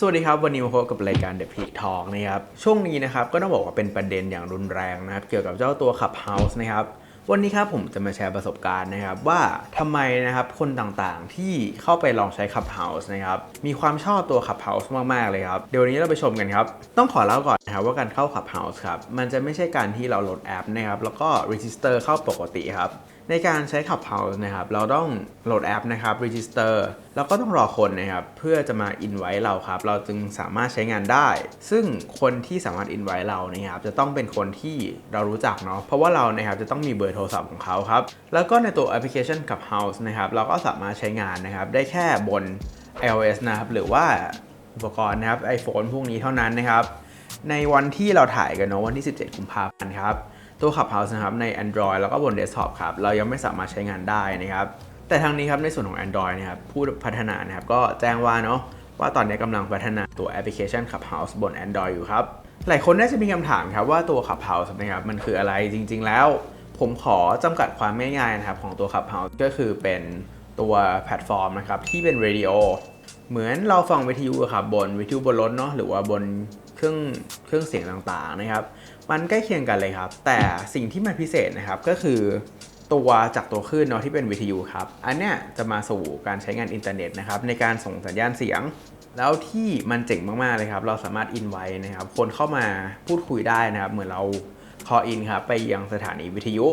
สวัสดีครับ วันนี้มาพบกับรายการ The Peak Talk นะครับช่วงนี้นะครับก็ต้องบอกว่าเป็นประเด็นอย่างรุนแรงนะครับ เกี่ยวกับเจ้าตัว Clubhouse นะครับวันนี้ครับผมจะมาแชร์ประสบการณ์นะครับ ว่าทำไมนะครับคนต่างๆที่เข้าไปลองใช้ Clubhouse นะครับมีความชอบตัว Clubhouse มากๆเลยครับ เดี๋ยววันนี้เราไปชมกันครับ ต้องขอเล่าก่อนนะครับว่าการเข้า Clubhouse ครับมันจะไม่ใช่การที่เราโหลดแอปนะครับแล้วก็ register เข้าปกติครับ ในการใช้ Clubhouse นะครับ เราต้องโหลดแอปนะครับ register แล้วก็ต้องรอคนนะครับ เพื่อจะมา invite เราครับ เราจึงสามารถใช้งานได้ ซึ่งคนที่สามารถ invite เรานะครับ จะต้องเป็นคนที่เรารู้จักเนาะ เพราะว่าเรานะครับจะต้องมีเบอร์โทรศัพท์ของเขาครับ แล้วก็ในตัวแอปพลิเคชัน Clubhouse นะครับ เราก็สามารถใช้งานนะครับ ได้แค่บน iOS นะครับ หรือว่าอุปกรณ์นะครับ iPhone พวกนี้เท่านั้นนะครับ ในวันที่เราถ่ายกันเนาะวันที่ 17 กุมภาพันธ์ครับ ตัว Clubhouse นะครับใน Android แล้วก็บน Desktop ครับเรายังไม่สามารถใช้งานได้นะครับแต่ทางนี้ครับในส่วนของ Android นะครับผู้พัฒนานะครับก็แจ้งว่าเนาะว่าตอนนี้กำลังพัฒนาตัวแอปพลิเคชัน Clubhouse บน Android อยู่ครับหลายคนน่าจะมีคำถามครับว่าตัว Clubhouse นะครับมันคืออะไรจริง ๆ แล้ว ผมขอจำกัดความง่ายๆนะครับของตัว Clubhouse ก็คือเป็นตัวแพลตฟอร์มนะครับที่เป็น Radio เหมือนเราฟังวิทยุครับบนวิทยุบนรถเนาะหรือว่าบนเครื่องเครื่องเสียงต่างๆนะครับ มันใกล้เคียงกันเลยครับ แต่สิ่งที่มันพิเศษนะครับก็คือตัวจากตัวคลื่นเนาะที่เป็นวิทยุครับ อันเนี้ยจะมาสู่การใช้งานอินเทอร์เน็ตนะครับในการส่งสัญญาณเสียง แล้วที่มันเจ๋งมากๆเลยครับ เราสามารถอินไว้นะครับ คนเข้ามาพูดคุยได้นะครับ เหมือนเรา call in ครับไปยังสถานีวิทยุ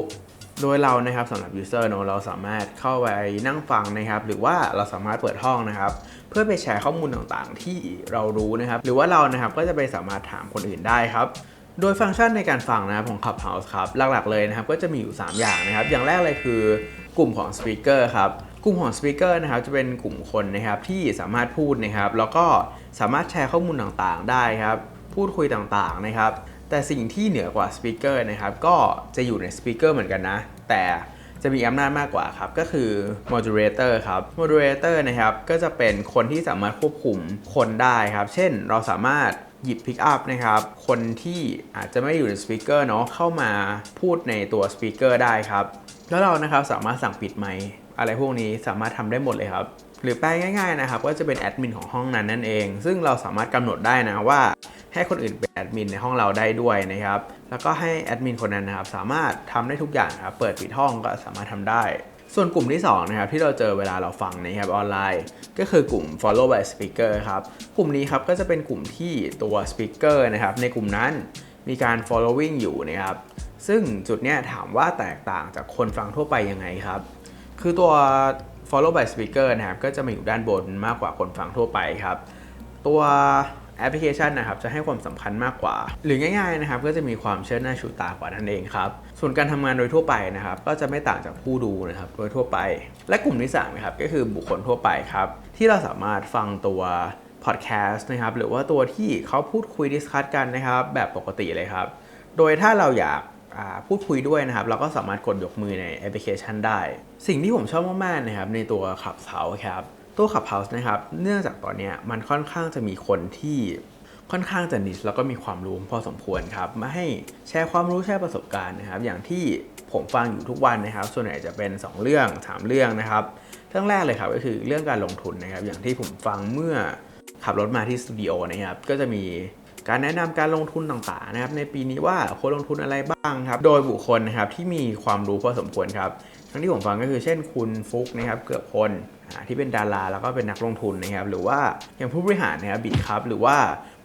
โดยเรานะครับสำหรับ user เนอะเราสามารถเข้าไปนั่งฟังนะครับ หรือว่าเราสามารถเปิดห้องนะครับ เพื่อไปแชร์ข้อมูลต่างๆ ที่เรารู้นะครับ หรือว่าเรานะครับก็จะไปสามารถถามคนอื่นได้ครับ โดยฟังก์ชันในการฟังนะครับของ Clubhouse ครับ หลักๆเลยนะครับก็จะมีอยู่ 3 อย่างนะครับ อย่างแรกเลยคือกลุ่มของ Speaker ครับกลุ่มของ Speaker นะครับจะเป็นกลุ่มคนนะครับที่สามารถพูดนะครับ แล้วก็สามารถแชร์ข้อมูลต่างๆ ได้ครับ พูดคุยต่างๆนะครับ แต่สิ่งที่เหนือกว่า Speaker นะครับ ก็จะอยู่ใน Speaker เหมือนกันนะ แต่จะมีอำนาจมากกว่าครับ ก็คือ moderator ครับ moderator นะครับ ก็จะเป็นคนที่สามารถควบคุมคนได้ครับ เช่นเราสามารถ หยิบ pick up นะครับ คนที่อาจจะไม่อยู่ใน speaker เนาะเข้ามาพูดในตัว speaker ได้ครับ แล้วเรานะครับสามารถสั่งปิดไมค์อะไรพวกนี้สามารถทำได้หมดเลยครับ หรือแปลง่ายๆนะครับ ก็จะเป็นแอดมินของห้องนั้นนั่นเอง ซึ่งเราสามารถกำหนดได้นะว่าให้คนอื่นเป็นแอดมินในห้องเราได้ด้วยนะครับ แล้วก็ให้แอดมินคนนั้นนะครับสามารถทำได้ทุกอย่างครับ เปิดปิดห้องก็สามารถทำได้ ส่วนกลุ่มที่2นะครับที่เราเจอเวลาเราฟังนะครับออนไลน์ ก็คือกลุ่ม follow by speaker ครับกลุ่มนี้ครับก็จะเป็นกลุ่มที่ตัว speaker นะครับในกลุ่มนั้นมีการ following อยู่นะครับซึ่งจุดเนี้ยถามว่าแตกต่างจากคนฟังทั่วไปยังไงครับ คือตัว follow by speaker นะครับก็จะมาอยู่ด้านบนมากกว่าคนฟังทั่วไปครับ ตัว แอปพลิเคชันนะครับจะให้ความสำคัญมากกว่า หรือง่ายๆนะครับก็จะมีความเชื่อหน้าชูตากว่านั่นเองครับส่วนการทำงานโดยทั่วไปนะครับก็จะไม่ต่างจากผู้ดูนะครับโดยทั่วไป และกลุ่มที่3นะครับก็คือบุคคลทั่วไปครับที่เราสามารถฟังตัวพอดแคสต์นะครับหรือว่าตัวที่เขาพูดคุยดิสคัตกันนะครับแบบปกติเลยครับ โดยถ้าเราอยากพูดคุยด้วยนะครับ เราก็สามารถกดยกมือในแอปพลิเคชันได้ สิ่งที่ผมชอบมากๆนะครับในตัว Clubhouse ครับ ตัว Clubhouse นะครับ เนื่องจากตอนนี้มันค่อนข้างจะมีคนที่ค่อนข้างจะนิชแล้วก็มีความรู้พอสมควรครับ มาให้แชร์ความรู้แชร์ประสบการณ์นะครับ อย่างที่ผมฟังอยู่ทุกวันนะครับ ส่วนใหญ่จะเป็น 2 เรื่อง 3 เรื่องนะครับ เรื่องแรกเลยครับก็คือเรื่องการลงทุนนะครับ อย่างที่ผมฟังเมื่อขับรถมาที่สตูดิโอนะครับ ก็จะมีการแนะนำการลงทุนต่างๆนะครับในปีนี้ว่าควรลงทุนอะไรบ้างครับ โดยบุคคลนะครับที่มีความรู้พอสมควรครับ ทั้งที่ผมฟังก็คือเช่นคุณฟุกนะครับเกือบพลที่เป็นดาราแล้วก็เป็นนักลงทุนนะครับ หรือว่าอย่างผู้บริหารนะครับบิดครับหรือว่า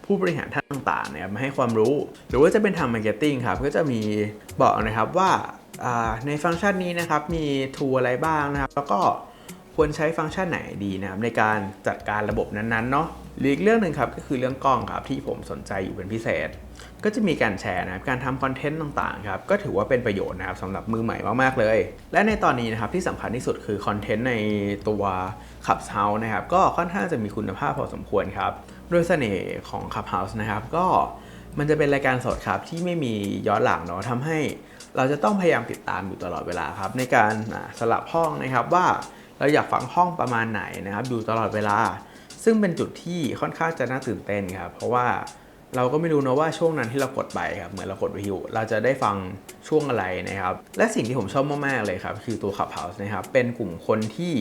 ผู้บริหารท่านต่างๆนะครับมาให้ความรู้ หรือว่าจะเป็นทางมาร์เก็ตติ้งครับก็จะมีบอกนะครับว่าอ่าในฟังก์ชันนี้นะครับมีทูอะไรบ้างนะครับ แล้วก็ ควรใช้ฟังก์ชันไหนดีนะครับในการจัดการระบบนั้นๆเนาะหรืออีกเรื่องหนึ่งครับก็คือเรื่องกล้องครับที่ผมสนใจอยู่เป็นพิเศษ ก็จะมีการแชร์นะครับการทำคอนเทนต์ต่างๆครับก็ถือว่าเป็นประโยชน์นะครับสำหรับมือใหม่มากๆเลย และในตอนนี้นะครับที่สำคัญที่สุดคือคอนเทนต์ในตัวขับเฮาส์นะครับก็ค่อนข้างจะมีคุณภาพพอสมควรครับโดยเสน่ห์ของขับเฮาส์นะครับก็มันจะเป็นรายการสดครับที่ไม่มีย้อนหลังเนาะทำให้เราจะต้องพยายามติดตามอยู่ตลอดเวลาครับในการสลับห้องนะครับว่า เราอยากฟังห้องประมาณไหนนะครับ อยู่ตลอดเวลา ซึ่งเป็นจุดที่ค่อนข้างจะน่าตื่นเต้นครับ เพราะว่าเราก็ไม่รู้นะว่าช่วงนั้นที่เรากดไปครับ เหมือนเรากดวิวเราจะได้ฟังช่วงอะไรนะครับ และสิ่งที่ผมชอบมากๆเลยครับ คือตัว Clubhouse นะครับ เป็นกลุ่มคนที่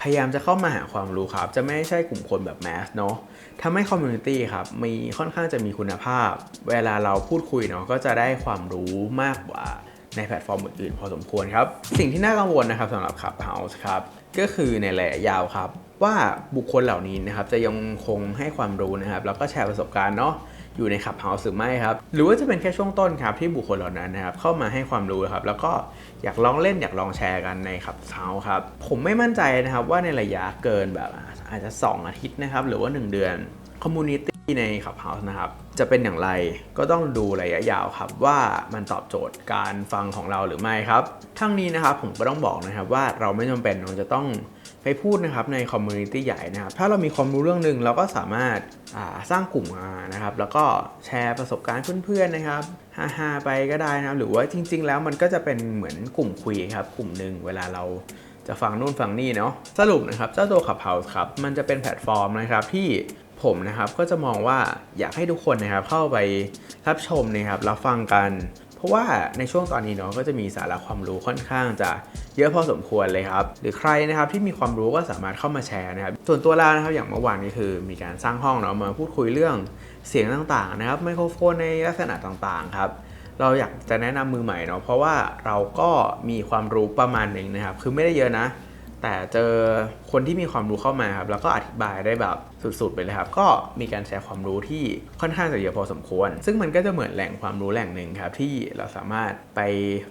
พยายามจะเข้ามาหาความรู้ครับ จะไม่ใช่กลุ่มคนแบบแมสเนาะทำให้คอมมูนิตี้ครับ มีค่อนข้างจะมีคุณภาพ เวลาเราพูดคุยเนาะก็จะได้ความรู้มากกว่า ในแพลตฟอร์มอื่นๆพอสมควรครับ สิ่งที่น่ากังวลนะครับสำหรับ Clubhouse ครับก็คือในระยะยาวครับ ว่าบุคคลเหล่านี้นะครับจะยังคงให้ความรู้นะครับ แล้วก็แชร์ประสบการณ์เนาะอยู่ในขับเฮาส์หรือไม่ครับ หรือว่าจะเป็นแค่ช่วงต้นครับที่บุคคลเหล่านั้นนะครับเข้ามาให้ความรู้ครับ แล้วก็อยากลองเล่นอยากลองแชร์กันในขับเฮาส์ครับ ผมไม่มั่นใจนะครับว่าในระยะเกินแบบอาจจะ 2 อาทิตย์นะครับ หรือว่า 1 เดือนคอมมูนิตี้ ในขับเฮาส์นะครับ จะเป็นอย่างไรก็ต้องดูระยะยาวครับ ว่ามันตอบโจทย์การฟังของเราหรือไม่ครับ ทั้งนี้นะครับผมก็ต้องบอกนะครับว่าเราไม่จำเป็นเราจะต้องไปพูดนะครับในคอมมูนิตี้ใหญ่นะครับ ถ้าเรามีความรู้เรื่องหนึ่งเราก็สามารถาสร้างกลุ่มมานะครับ แล้วก็แชร์ประสบการณ์เพื่อนๆนะครับฮาๆไปก็ได้นะครับ หรือว่าจริง ๆ แล้วมันก็จะเป็นเหมือนกลุ่มคุยครับ กลุ่มหนึ่งเวลาเราจะฟังนู่นฟังนี่เนาะสรุปนะครับ เจ้าตัว Clubhouse ครับ มันจะเป็นแพลตฟอร์มนะครับที่ ผมนะครับก็จะมองว่าอยากให้ทุกคนนะครับเข้าไปรับชมนะครับรับฟังกัน เพราะว่าในช่วงตอนนี้เนาะก็จะมีสาระความรู้ค่อนข้างจะเยอะพอสมควรเลยครับ หรือใครนะครับที่มีความรู้ก็สามารถเข้ามาแชร์นะครับ ส่วนตัวเรานะครับอย่างเมื่อวานนี้คือมีการสร้างห้องเนาะมาพูดคุยเรื่องเสียงต่างๆนะครับไมโครโฟนในลักษณะต่างๆครับเราอยากจะแนะนำมือใหม่เนาะเพราะว่าเราก็มีความรู้ประมาณหนึ่งนะครับ คือไม่ได้เยอะนะ แต่เจอคนที่มีความรู้เข้ามาครับแล้วก็อธิบายได้แบบสุดๆไปเลยครับ ก็มีการแชร์ความรู้ที่ค่อนข้างจะเยอะพอสมควร ซึ่งมันก็จะเหมือนแหล่งความรู้แหล่งหนึ่งครับที่เราสามารถไป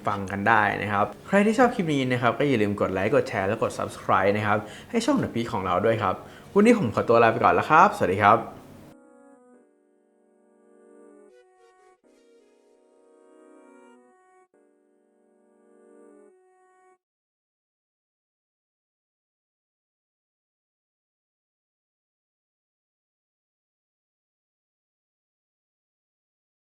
ฟังกันได้นะครับ ใครที่ชอบคลิปนี้นะครับก็อย่าลืมกดไลค์กดแชร์และกด subscribe นะครับให้ช่อง The Peak ของเราด้วยครับวันนี้ผมขอตัวลาไปก่อนแล้วครับ สวัสดีครับ